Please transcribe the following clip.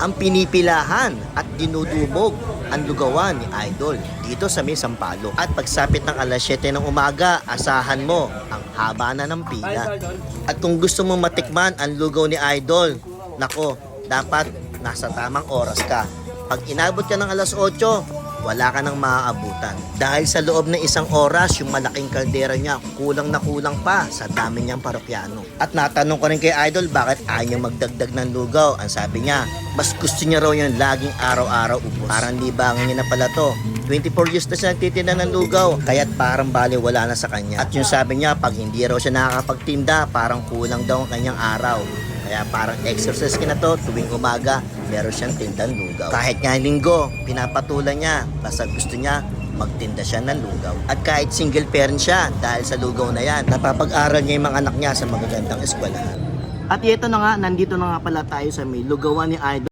ang pinipilahan at dinudumog ang lugawan ni Idol dito sa may Sampalo. At pagsapit ng alas 7 ng umaga, asahan mo ang haba na ng pila. At kung gusto mo matikman ang lugaw ni Idol, nako, dapat nasa tamang oras ka. Pag inabot ka ng alas 8, wala ka nang maaabutan. Dahil sa loob ng isang oras, yung malaking kaldera niya, kulang na kulang pa sa dami niyang parokyano. At natanong ko rin kay Idol bakit ayaw niya magdagdag ng lugaw. Ang sabi niya, mas gusto niya raw yung laging araw-araw ubos. Parang libangan niya na pala to. 24 years na siya nagtitinda ng lugaw, kaya't parang bali wala na sa kanya. At yung sabi niya, pag hindi raw siya nakakapagtinda, parang kulang daw ang kanyang araw. Kaya parang exercise ka na to, tuwing umaga, meron siyang tindang lugaw. Kahit nga linggo, pinapatulan niya, basta gusto niya, magtinda siya ng lugaw. At kahit single parent siya, dahil sa lugaw na yan, napapag-aral niya yung mga anak niya sa magagandang eskwelahan. At ito na nga, nandito na nga pala tayo sa may lugawan ni Idol.